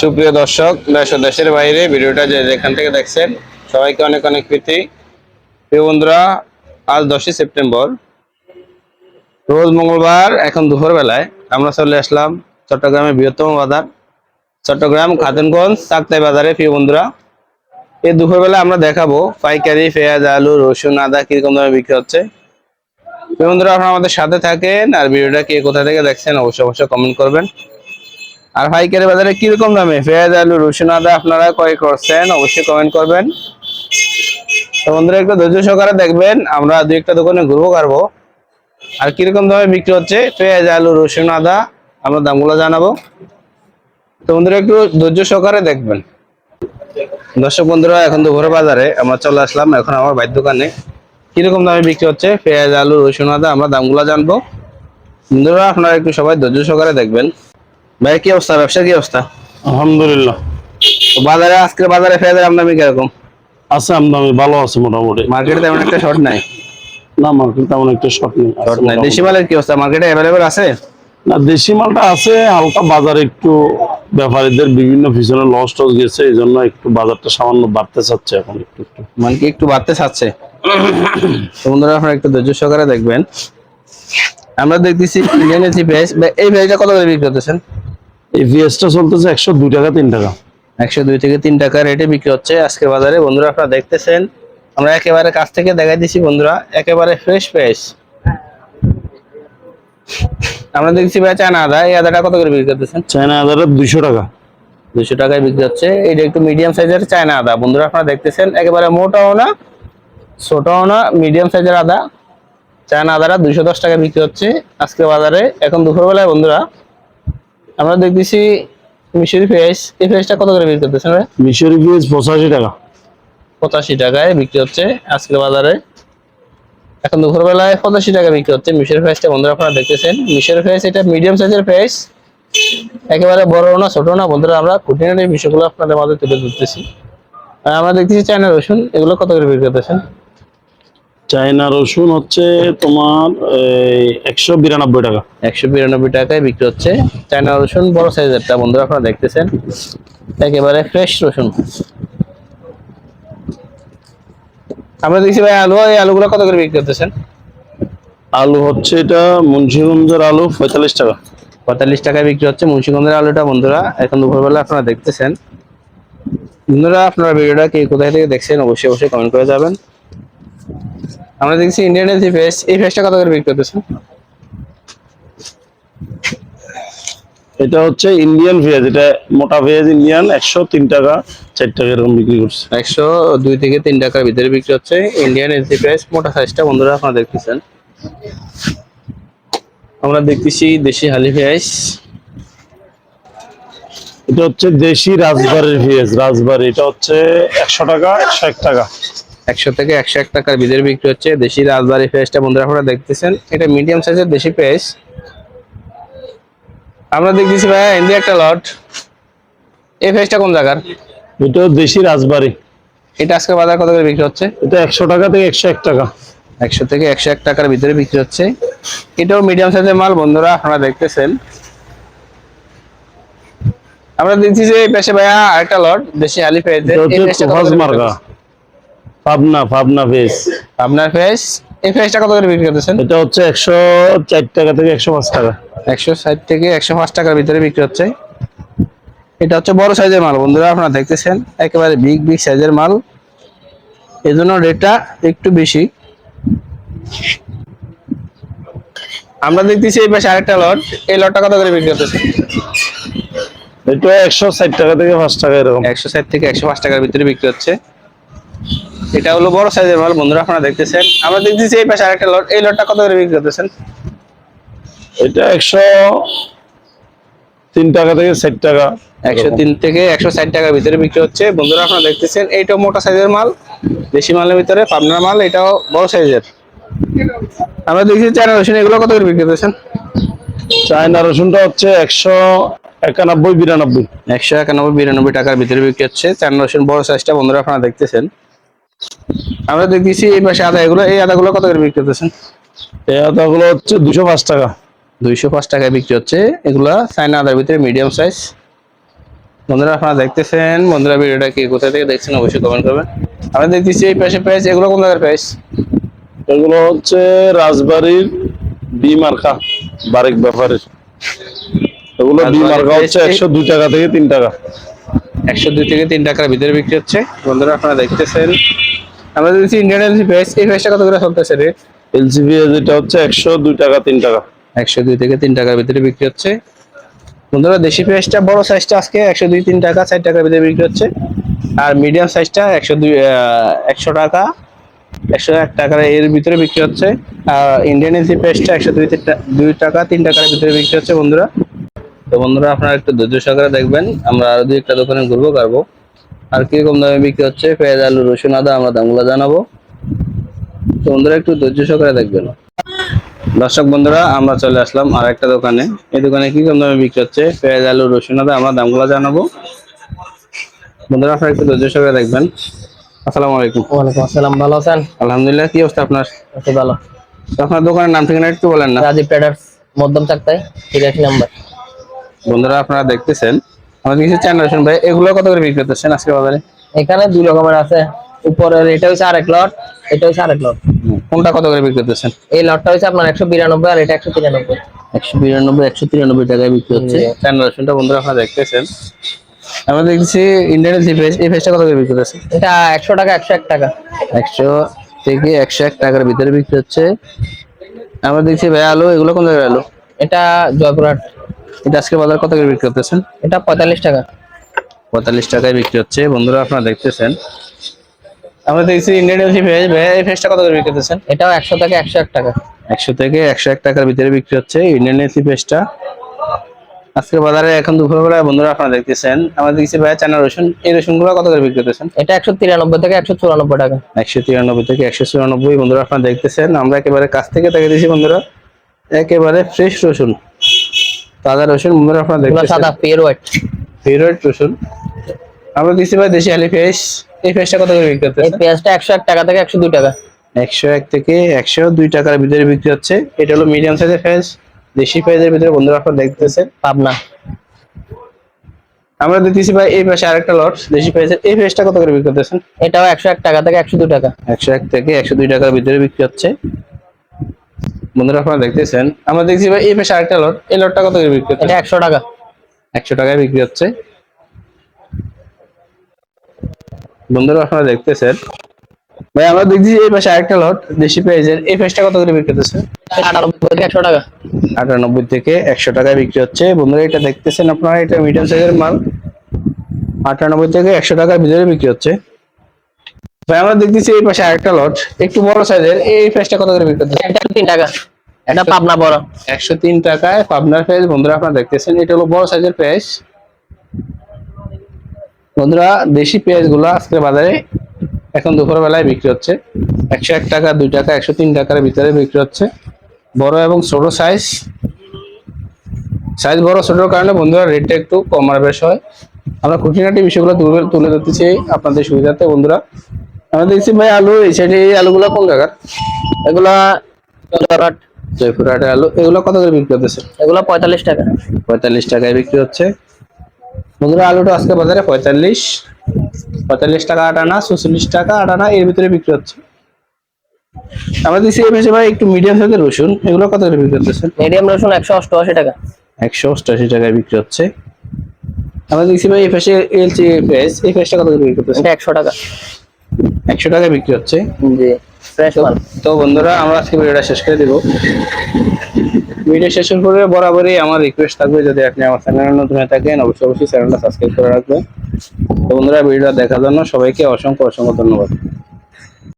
সুপ্রিয় দর্শক, দেশ দেশের বাইরে ভিডিওটা যে যেখান থেকে দেখছেন, সবাইকে অনেক অনেক প্রীতি। প্রিয় বন্ধুরা, আজ দশই সেপ্টেম্বর। রোজ মঙ্গলবার, এখন দুপুর বেলায় আমরা চলে আসলাম চট্টগ্রামের বৃহত্তম বাজার। চট্টগ্রাম খাতুনগঞ্জ চাকতাই বাজারে, প্রিয় বন্ধুরা। এই দুপুরবেলা আমরা দেখাবো পাইকারি, পেঁয়াজ, আলু, রসুন, আদা কীরকম দামে বিক্রি হচ্ছে। প্রিয় বন্ধুরা, আপনারা আমাদের সাথে থাকেন আর ভিডিওটা কে কোথা থেকে দেখছেন, অবশ্যই অবশ্যই কমেন্ট করবেন। আর পাইকারি বাজারে কীরকম দামে? পেঁয়াজ, আলু, রসুন, আদা আপনারা ক্রয় করছেন? অবশ্যই কমেন্ট করবেন। তো বন্ধুরা, একটু ধৈর্য সহকারে দেখবেন, আমরা দু একটা দোকানে ঘুরবো কারবো আর কীরকম দামে বিক্রি হচ্ছে? পেঁয়াজ, আলু, রসুন, আদা, আমরা দামগুলো জানাব। তো বন্ধুরা, একটু ধৈর্য সহকারে দেখবেন। দর্শক বন্ধুরা, এখন দুপুরে বাজারে আমরা চলে আসলাম, এখন আমার বাইর দোকানে। কীরকম দামে বিক্রি হচ্ছে? পেঁয়াজ, আলু, রসুন, আদা, আমরা দামগুলো জানব। বন্ধুরা, আপনারা একটু সবাই ধৈর্য সহকারে দেখবেন। ভাই কি অবস্থা? ব্যবসার কি অবস্থা? আলহামদুলিল্লাহ। তো বাজারে আজকের বাজারে পেঁয়াজের আমদানি কীরকম? আছে আমদানি ভালো আছে মোটামুটি। মার্কেটে তেমন একটা শর্ট নাই? না মার্কেট তেমন একটা শর্ট নেই। শর্ট নাই। দেশি মালের কি অবস্থা? মার্কেটে অ্যাভেলেবেল আছে? না দেশি মালটা আছে হালকা বাজারে একটু ব্যাপারীদের বিভিন্ন পিছনে লস টস গেছে এই জন্য একটু বাজারটা সামান্য বাড়তে চাচ্ছে এখন একটু একটু। মানে কি একটু বাড়তে চাচ্ছে? তো বন্ধুরা আপনারা একটু ধৈর্য সহকারে দেখবেন। আমরা দেখতেছি ইন্ডিয়ান যে পেঁয়াজ এই পেঁয়াজটা কত করে বিক্রি করতেছেন? এই পেঁয়াজটা চলতেছে একশো দুই টাকা তিন টাকা। একশো দুই থেকে তিন টাকা রেটে বিক্রি হচ্ছে আজকে বাজারে। বন্ধুরা আপনারা দেখতেছেন আমরা একেবারে কাছ থেকে দেখাই দিছি বন্ধুরা একেবারে ফ্রেশ পেঁয়াজ আমরা দেখছি ভাই চায়না আদা এই আদাটা কত করে বিক্রি করতেছেন? চায়না আদারের দুইশো টাকা। দুশো টাকায় বিক্রি হচ্ছে। এটা একটু মিডিয়াম সাইজের চায়না আদা। বন্ধুরা আপনারা দেখতেছেন একেবারে মোটাও না ছোটও না মিডিয়াম সাইজের আদা। চায়না আদাটা দুইশো দশ টাকা বিক্রি হচ্ছে আজকে বাজারে। এখন দুপুরবেলায় বন্ধুরা আমরা দেখতেছি মিশরি ফেস এই ফেসটা কত করে বিক্রি করতেছেন ভাই? মিশরি পেঁয়াজ পঁচাশি টাকা। পঁচাশি টাকায় বিক্রি হচ্ছে আজকের বাজারে। এখন দুপুরবেলায় পঁচাশি টাকা বিক্রি হচ্ছে মিশরের ফেসটা বন্ধুরা আপনারা দেখতেছেন মিশরের ফেস এটা মিডিয়াম সাইজের ফেস একেবারে বড় না ছোট না। বন্ধুরা আমরা খুঁটিনাটি বিষয়গুলো আপনাদের মাঝে তুলে ধরতেছি। আর আমরা দেখতেছি চায়না রসুন এগুলো কত করে বিক্রি করতেছেন? চায়না রসুন হচ্ছে তোমার একশো বিরানব্বই টাকা। একশো বিরানব্বই টাকায় বিক্রি হচ্ছে চায়না রসুন বড় সাইজের সাইজেরটা বন্ধুরা আপনারা দেখতেছেন। একেবারে ফ্রেশ রসুন। আমরা দেখছি ভাই আলু এই আলুগুলো কত করে বিক্রি করতেছেন? আলু হচ্ছে এটা মুন্সিগঞ্জের আলু পঁয়তাল্লিশ টাকা। পঁয়তাল্লিশ টাকায় বিক্রি হচ্ছে মুন্সিগঞ্জের আলুটা বন্ধুরা। এখন দুপুরবেলা আপনারা দেখতেছেন। বন্ধুরা আপনারা ভিডিওটা কে কোথায় থেকে দেখছেন অবশ্যই অবশ্যই কমেন্ট করে যাবেন। আমরা দেখছি ইন্ডিয়ানের যে ফেস এই ফেসটা কত করে বিক্রি করতেছেন? এটা হচ্ছে ইন্ডিয়ান পেঁয়াজ এটা মোটা পেঁয়াজ ইন্ডিয়ান একশো তিন টাকা চার টাকা এরকম বিক্রি করছে। একশো দুই থেকে তিন টাকার ভিতরে বিক্রি হচ্ছে। ইন্ডিয়ান এসি প্রাইস মোটা সাইজটা বন্ধুরা আপনারা দেখতেছেন। আমরা দেখতেছি দেশি হালি পেঁয়াজ এটা হচ্ছে দেশি রাজবাড়ির পেঁয়াজ রাজবাড়ি। এটা হচ্ছে একশো টাকা একশো এক টাকা। একশো থেকে একশো এক টাকার ভিতরে বিক্রি হচ্ছে। দেশি রাজবাড়ি পেঁয়াজটা বন্ধুরা আপনারা দেখতেছেন। এটা মিডিয়াম সাইজের দেশি পেঁয়াজ। আমরা দেখতেছি ভাই ইন্ডিয়া একটা লট এই পেঁয়াজটা কোন জায়গার? এটাও দেশি রাজবাড়ি। এটা আজকে বাজার কত করে বিক্রি হচ্ছে? এটা একশো টাকা থেকে একশো এক টাকা। একশো থেকে একশো এক টাকার ভিতরে বিক্রি হচ্ছে। এটাও মিডিয়াম সাইজের মাল বন্ধুরা আপনারা দেখতেছেন। আমরা দেখছি যে এই পাশে ভাইয়া আরেকটা লট দেশি আলি পেঁয়াজ এটা হচ্ছে তোফাজ মার্কা পাবনা পাবনা পেঁয়াজ আপনার পেঁয়াজ এই পেঁয়াজটা কত করে বিক্রি করতেছেন? এটা হচ্ছে একশো চার টাকা থেকে একশো পাঁচ টাকা। একশো ষাট থেকে একশো পাঁচ টাকার ভিতরে বিক্রি হচ্ছে। এটা হচ্ছে বড় সাইজের মাল বন্ধুরা আপনারা দেখতেছেন? একেবারে বিগ বিগ সাইজের মাল। এজন্য জন্য রেটটা একটু বেশি। আমরা দেখতেছি এই পাশে আরেকটা লট। এই লটটা কত করে বিক্রি করতেছে এটা একশো ষাট টাকা থেকে পাঁচ টাকা এরকম। একশো ষাট থেকে একশো পাঁচ টাকার ভিতরে বিক্রি হচ্ছে। এটা হলো বড় সাইজের মাল বন্ধুরা আপনারা দেখতেছেন। আমরা দেখতেছি এই পাশে আরেকটা লট। এই লটটা কত করে বিক্রি করতেছেন? এটা একশো তিন টাকা থেকে ষাট টাকা। একশো তিন থেকে একশো ষাট টাকার ভিতরে বিক্রি হচ্ছে। বন্ধুরা আপনারা দেখতেছেন এইটাও মোটা সাইজের মাল দেশি মালের ভিতরে পাবনার মাল এটাও বড় সাইজের। আমরা দেখছি চায়না রসুন এগুলো কত করে বিক্রি করতেছেন? চায়না রসুনটা হচ্ছে একশো একানব্বই বিরানব্বই। একশো একানব্বই বিরানব্বই টাকার ভিতরে বিক্রি হচ্ছে। চায়না রসুন বড় সাইজটা বন্ধুরা আপনারা দেখতেছেন। আমরা দেখতেছি এই পাশে আদা এগুলো এই আদাগুলো কত করে বিক্রি করতেছেন এই আদাগুলো হচ্ছে দুশো পাঁচ টাকা। দুইশো পাঁচ টাকায় বিক্রি হচ্ছে। এগুলা চায়না আদার ভিতরে মিডিয়াম সাইজ বন্ধুরা আপনারা দেখতেছেন? বন্ধুরা ভিডিওটা কি কোথা থেকে দেখছেন অবশ্যই কমেন্ট করবেন। আমরা দেখতেছি এই পাশে প্রাইস এগুলো কোন জায়গার প্রাইস এগুলো হচ্ছে রাজবাড়ির বি মার্কা বারেক ব্যাপারের। এগুলো বি মার্কা হচ্ছে একশো দুই টাকা থেকে তিন টাকা। একশো দুই থেকে তিন টাকার ভিতরে বিক্রি হচ্ছে। বন্ধুরা আপনারা দেখতেছেন। আমরা দেখছি ইন্ডিয়ান এলসি প্রাইস এই প্রাইসটা কত করে চলতেছে রেট এলসিবি যেটা হচ্ছে একশো দুই টাকা তিন টাকা। একশো দুই থেকে তিন টাকার ভিতরে বিক্রি হচ্ছে। বন্ধুরা দেশি পেঁয়াজটা বড় সাইজটা আজকে একশো দুই তিন টাকা ষাট টাকার ভিতরে বিক্রি হচ্ছে। আর মিডিয়াম সাইজটা একশো দুই একশো টাকা একশো এক টাকার এর ভিতরে বিক্রি হচ্ছে। আর ইন্ডিয়ান এসি পেঁয়াজটা একশো দুই দুই টাকা তিন টাকার ভিতরে বিক্রি হচ্ছে বন্ধুরা। তো বন্ধুরা আপনারা একটু ধৈর্য সহকারে দেখবেন আমরা আরও দুই একটা দোকানে ঘুরবো কারবো। আর কীরকম দামে বিক্রি হচ্ছে পেঁয়াজ আলু রসুন আদা আমরা দামগুলো জানাব। তো বন্ধুরা একটু ধৈর্য সহকারে দেখবেন। দর্শক বন্ধুরা আমরা চলে আসলাম আর একটা দোকানে। এই দোকানে কি কম দামে বিক্রি হচ্ছে পেঁয়াজ আলু রসুন আদা আমরা দামগুলো জানাব। বন্ধুরা আপনারা একটু ধৈর্য সহকারে দেখবেন। আসসালামু আলাইকুম। ওয়ালাইকুম আসসালাম ভালো আছেন? আলহামদুলিল্লাহ কি অবস্থা আপনার? আছি ভালো। আপনার দোকানের নাম ঠিকানা একটু বলেন না। রাজীব ট্রেডার্স মধ্যম চাকতাই তিরাশি নাম্বার। বন্ধুরা আপনারা দেখতেছেন আমাদের কিছু রসুন ভাই এগুলো কত করে বিক্রি করতেছেন আজকে বাজারে? এখানে দুই রকমের আছে। উপরের এটা হচ্ছে আরেক লট এটা হচ্ছে আরেক লট কোনটা কত করে বিক্রি করতেছেন? এই লটটা হচ্ছে আপনার একশো বিরানব্বই আর এটা একশো তিরানব্বই। একশো বিরানব্বই একশো তিরানব্বই টাকায় বিক্রি হচ্ছে। রসুনটা বন্ধুরা আপনারা দেখতেছেন। আমরা দেখছি ইন্ডিয়ান জি ফেস এই ফেসটা কত করে বিক্রি করতেছে? এটা একশো টাকা একশো এক টাকা। একশো থেকে একশো এক টাকার ভিতরে বিক্রি হচ্ছে। আমরা দেখছি ভাই আলু এগুলো কোন জায়গায় আলু? এটা জয়পুরহাট। এটা আজকে বাজার কত করে বিক্রি করতেছেন? এটা পঁয়তাল্লিশ টাকা। পঁয়তাল্লিশ টাকায় বিক্রি হচ্ছে। বন্ধুরা আপনারা দেখতেছেন। আমরা দেখছি ইন্ডিয়ান এলসি ভাই এই ফেসটা কত করে বিক্রি করতেছেন? এটাও একশো থেকে একশো এক টাকা। একশো থেকে একশো এক টাকার ভিতরে বিক্রি হচ্ছে ইন্ডিয়ান এলসি ফেসটা আজকে বাজারে এখন দুপুরবেলা বন্ধুরা আপনারা দেখতেছেন। আমরা দেখছি ভাই চানা রসুন। এই রসুনগুলো কত করে বিক্রি করতেছেন? এটা একশো তিরানব্বই থেকে একশো চুরানব্বই টাকা। একশো তিরানব্বই থেকে একশো চুরানব্বই। বন্ধুরা আপনারা দেখতেছেন। আমরা একেবারে কাছ থেকে দেখে দিয়েছি বন্ধুরা। একেবারে ফ্রেশ রসুন। তাজা রসুন বন্ধুরা আপনারা এগুলো দেখতেছেন। সাদা পিওর হোয়াইট ফেভারিট রসুন। আমরা দিচ্ছি ভাই দেশি আলি ফেস এই ফেসটা কত করে বিক্রি এই করতেছে পেঁয়াজটা একশো এক টাকা থেকে একশো দুই টাকা। একশো এক থেকে একশো দুই টাকার ভিতরে বিক্রি হচ্ছে। এটা হলো মিডিয়াম সাইজের ফেস দেশি ফেজের ভিতরে বন্ধুরা আপনারা দেখতেছেন। পাবনা। আমরা দিতেছি ভাই এই পাশে আরেকটা লট দেশি ফেজের এই ফেসটা কত করে বিক্রি করতেছেন এটাও একশো এক টাকা থেকে একশো দুই টাকা। একশো এক থেকে একশো দুই টাকার ভিতরে বিক্রি হচ্ছে। বন্ধুরা আপনারা দেখতেছেন আমরা দেখছি ভাই এই পাশে আরেকটা লট এই লটটা কত করে বিক্রি হচ্ছে? একশো টাকা। একশো টাকায় বিক্রি হচ্ছে। বন্ধুরা আপনারা দেখতেছেন ভাই আমরা দেখছি এই পাশে আরেকটা লট দেশি পেঁয়াজের। এই পেঁয়াজটা কত করে বিক্রি থেকে একশো টাকা। আটানব্বই থেকে একশো টাকায় বিক্রি হচ্ছে। বন্ধুরা এটা দেখতেছেন আপনারা এটা মিডিয়াম সাইজের মাল। আটানব্বই থেকে একশো টাকার ভিতরে বিক্রি হচ্ছে। ভাই আমরা দেখতেছি এই পাশে আরেকটা লট একটু বড় সাইজের এই পেঁয়াজটা কত করে বিক্রি করতেছে এটা একশো তিন টাকা। এটা পাবনা বড়। একশো তিন টাকায় পাবনার পেঁয়াজ বন্ধুরা আপনারা দেখতেছেন এটা হলো বড় সাইজের পেঁয়াজ বন্ধুরা দেশি পেঁয়াজগুলো আজকে বাজারে এখন দুপুর বেলায় বিক্রি হচ্ছে। একশো এক টাকা দুই টাকা একশো তিন টাকার ভিতরে বিক্রি হচ্ছে। বড় এবং ছোট সাইজ সাইজ বড় ছোটোর কারণে বন্ধুরা রেটটা একটু কম আর বেশ হয়। আমরা খুঁটিনাটি বিষয়গুলো তুলে তুলে ধরতেছি আপনাদের সুবিধার্থে। বন্ধুরা আমরা দেখছি ভাই আলু এই সাইডে এই আলুগুলো কোন জায়গার? এগুলা জয়পুরহাট। জয়পুরহাটের আলু এগুলো কত করে বিক্রি করতেছে এগুলো পঁয়তাল্লিশ টাকা। পঁয়তাল্লিশ টাকায় বিক্রি হচ্ছে। বন্ধুরা আলুটা আজকে বাজারে পঁয়তাল্লিশ পঁয়তাল্লিশ টাকা আটানা চুচল্লিশ টাকা আটানা এর ভিতরে বিক্রি হচ্ছে। আমরা দিচ্ছি এই পাশে ভাই একটু মিডিয়াম সাইজের রসুন এগুলো কত করে বিক্রি করতেছেন মিডিয়াম রসুন একশো অষ্টআশি টাকা। একশো অষ্টাশি টাকায় বিক্রি হচ্ছে। আমরা দেখছি ভাই এই পাশে এলচি পেঁয়াজ এই পেঁয়াজটা কত করে বিক্রি করতেছে এটা একশো টাকা। একশো টাকা বিক্রি হচ্ছে। জি ফ্রেশ মাল। তো বন্ধুরা আমরা আজকে ভিডিওটা শেষ করে দিব। ভিডিও শেষের পরে বরাবরই আমার রিকোয়েস্ট থাকবে যদি আপনি আমার চ্যানেলে নতুন হয়ে থাকেন অবশ্যই অবশ্যই চ্যানেলটা সাবস্ক্রাইব করে রাখবেন। তো বন্ধুরা ভিডিওটা দেখার জন্য সবাইকে অসংখ্য অসংখ্য ধন্যবাদ।